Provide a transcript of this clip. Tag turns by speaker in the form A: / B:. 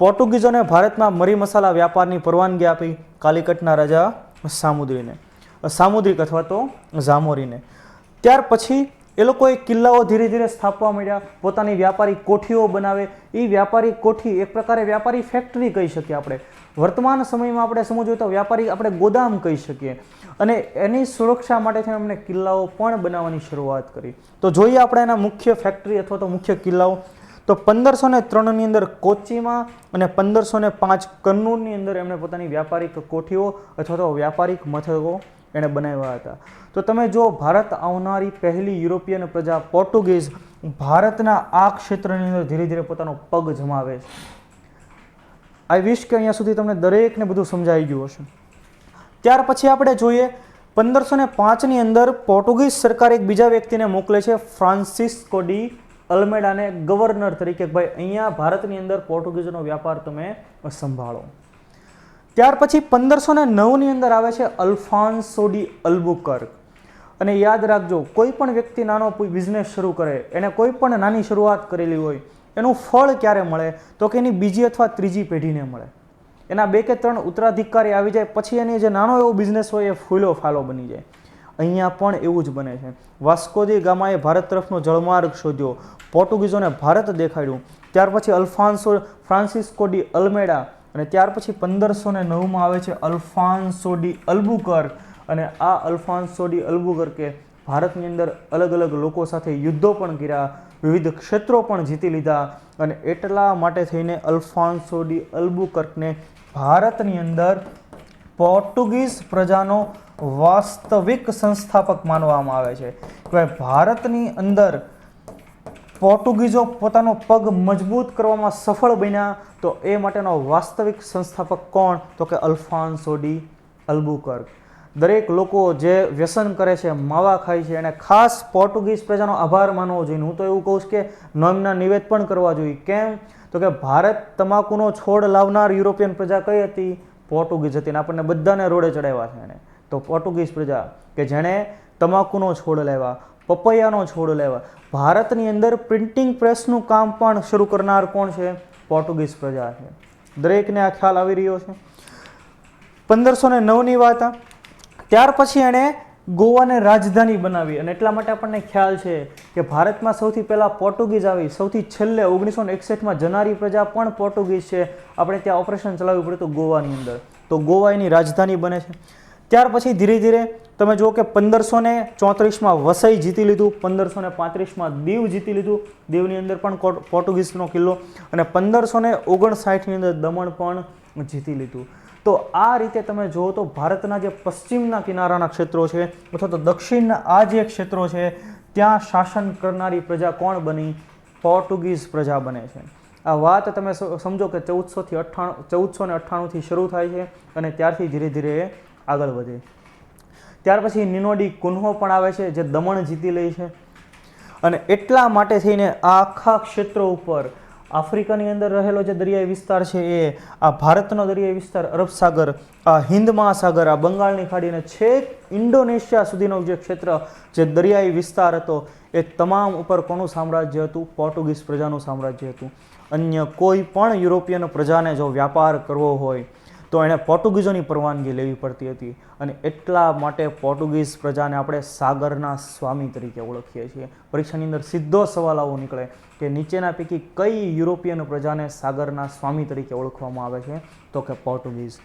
A: પોર્ટુગીઝોને ભારતમાં મરી મસાલા વ્યાપારની પરવાનગી આપી કાલિકટના રાજા સામુદ્રીને. સામુદ્રિક અથવા તો ઝામોરીને. ત્યાર પછી એ લોકોએ કિલ્લાઓ ધીરે ધીરે સ્થાપવા માંડ્યા, પોતાની વ્યાપારી કોઠીઓ બનાવે. એ વ્યાપારી કોઠી એક પ્રકારે વ્યાપારી ફેક્ટરી કહી શકીએ આપણે. વર્તમાન સમયમાં આપણે સમજવું તો વ્યાપારી આપણે ગોદામ કહી શકીએ. અને એની સુરક્ષા માટે થઈને એમણે કિલ્લાઓ પણ બનાવવાની શરૂઆત કરી. તો જોઈએ આપણે એના મુખ્ય ફેક્ટરી અથવા તો મુખ્ય કિલ્લાઓ. તો પંદરસો ને ત્રણની અંદર કોચીમાં અને પંદરસો ને પાંચ કન્નૂરની અંદર એમણે પોતાની વ્યાપારિક કોઠીઓ અથવા તો વ્યાપારિક મથકો એણે બનાવ્યા હતા. તો તમે જો ભારત આવનારી પહેલી યુરોપિયન પ્રજા પોર્ટુગીઝ ભારતના આ ક્ષેત્રની અંદર ધીરે ધીરે પોતાનો પગ જમાવે છે. આઈ વિશ કે અહીંયા સુધી તમને દરેકને બધું સમજાઈ ગયું હશે. ત્યાર પછી આપણે જોઈએ પંદરસો ને પાંચની અંદર પોર્ટુગીઝ સરકાર એક બીજા વ્યક્તિને મોકલે છે, ફ્રાન્સિસ્કો ડી અલ્મેડાને ગવર્નર તરીકે ભાઈ અહીંયા ભારતની અંદર પોર્ટુગીઝનો વ્યાપાર તમે સંભાળો. ત્યાર પછી પંદરસો ને નવની અંદર આવે છે અલ્ફાન્સોડી અલ્બુકર્ક. અને યાદ રાખજો, કોઈ પણ વ્યક્તિ નાનો બિઝનેસ શરૂ કરે, એને કોઈ પણ નાની શરૂઆત કરેલી હોય, એનું ફળ ક્યારે મળે? તો કે એની બીજી અથવા ત્રીજી પેઢીને મળે. એના બે કે ત્રણ ઉત્તરાધિકારી આવી જાય, પછી એની જે નાનો એવો બિઝનેસ હોય એ ફૂલો ફાલો બની જાય. અહીંયા પણ એવું જ બને છે. વાસ્કોદી ગામાએ ભારત તરફનો જળમાર્ગ શોધ્યો. પોર્ટુગીઝોને ભારત દેખાડ્યું. ત્યાર પછી અલ્ફાન્સો, ફ્રાન્સિસ્કો ડી અલ્મેડા અને ત્યાર પછી પંદરસો ને નવમાં આવે છે અલ્ફાન્સો ડી અલ્બુકર્ક અને આ અલ્ફાન્સો ડી અલ્બુકર્કે ભારતની અંદર અલગ અલગ લોકો સાથે યુદ્ધો પણ કર્યા, વિવિધ ક્ષેત્રો પણ જીતી લીધા અને એટલા માટે થઈને અલ્ફાન્સો ડી અલ્બુકર્કને ભારતની અંદર પોર્ટુગીઝ પ્રજાનો વાસ્તવિક સંસ્થાપક માનવામાં આવે છે કે ભારતની અંદર પોર્ટુગીઝો પોતાનો પગ મજબૂત કરવામાં સફળ બન્યા, તો એ માટેનો વાસ્તવિક સંસ્થાપક કોણ? તો કે અલ્ફાન્સો ડી અલ્બુકર્ક. દરેક લોકો જે વ્યસન કરે છે, માવા ખાય છે, એને ખાસ પોર્ટુગીઝ પ્રજાનો આભાર માનવો જોઈએ. હું તો એવું કહું છું કે નોમના નિવેદ પણ કરવા જોઈએ. કેમ? તો કે ભારત તમાકુનો છોડ લાવનાર યુરોપિયન પ્રજા કઈ હતી? પોર્ટુગીઝ હતી અને આપણને બધાને રોડે ચડાવ્યા છે એને. તો પોર્ટુગીઝ પ્રજા કે જેણે તમાકુનો છોડ લેવા, પપૈયાનો છોડ લેવા, ભારતની અંદર પ્રિન્ટિંગ પ્રેસનું કામ પણ શરૂ કરનાર કોણ છે? પોર્ટુગીઝ પ્રજા છે. દરેકને આ ખ્યાલ આવી રહ્યો છે. પંદરસો ને નવની વાત ત્યાર પછી એણે ગોવાને રાજધાની બનાવી અને એટલા માટે આપણને ખ્યાલ છે કે ભારતમાં સૌથી પહેલાં પોર્ટુગીઝ આવી. સૌથી છેલ્લે ઓગણીસો ને એકસઠમાં જનારી પ્રજા પણ પોર્ટુગીઝ છે. આપણે ત્યાં ઓપરેશન ચલાવવું પડ્યું હતું ગોવાની અંદર. તો ગોવા એની રાજધાની બને છે. ત્યાર પછી ધીરે ધીરે તમે જુઓ કે પંદરસો ને ચોત્રીસમાં વસઈ જીતી લીધું પંદરસો ને પાંત્રીસમાં દીવ જીતી લીધું, દીવની અંદર પણ પોર્ટુગીઝનો કિલ્લો અને પંદરસો ને ઓગણસાઠની અંદર દમણ પણ જીતી લીધું. તો આ રીતે તમે જુઓ તો ભારતના જે પશ્ચિમના કિનારાના ક્ષેત્રો છે અથવા તો દક્ષિણના આ જે ક્ષેત્રો છે, ત્યાં શાસન કરનારી પ્રજા કોણ બની? પોર્ટુગીઝ પ્રજા બને છે. આ વાત તમે સમજો કે ચૌદસોથી અઠ્ઠાણું ચૌદસો ને અઠ્ઠાણુંથી શરૂ થાય છે અને ત્યારથી ધીરે ધીરે આગળ વધે. ત્યાર પછી નિનોડી કુન્હો પણ આવે છે, જે દમણ જીતી લે છે. અને એટલા માટે થઈને આખા ક્ષેત્રો ઉપર આફ્રિકાની અંદર રહેલો જે દરિયાઈ વિસ્તાર છે એ, આ ભારતનો દરિયાઈ વિસ્તાર, અરબ સાગર, આ હિન્દ મહાસાગર, આ બંગાળની ખાડી અને છેક ઇન્ડોનેશિયા સુધીનો જે ક્ષેત્ર, જે દરિયાઈ વિસ્તાર હતો, એ તમામ ઉપર કોનું સામ્રાજ્ય હતું? પોર્ટુગીઝ પ્રજાનું સામ્રાજ્ય હતું. અન્ય કોઈ પણ યુરોપિયન પ્રજાને જો વ્યાપાર કરવો હોય તો એણે પોર્ટુગીઝોની પરવાનગી લેવી પડતી હતી અને એટલા માટે પોર્ટુગીઝ પ્રજાને આપણે સાગરના સ્વામી તરીકે ઓળખીએ છીએ. પરીક્ષાની અંદર સીધો સવાલ આવો નીકળે કે નીચેના પૈકી કઈ યુરોપિયન પ્રજાને સાગરના સ્વામી તરીકે ઓળખવામાં આવે છે? તો કે પોર્ટુગીઝ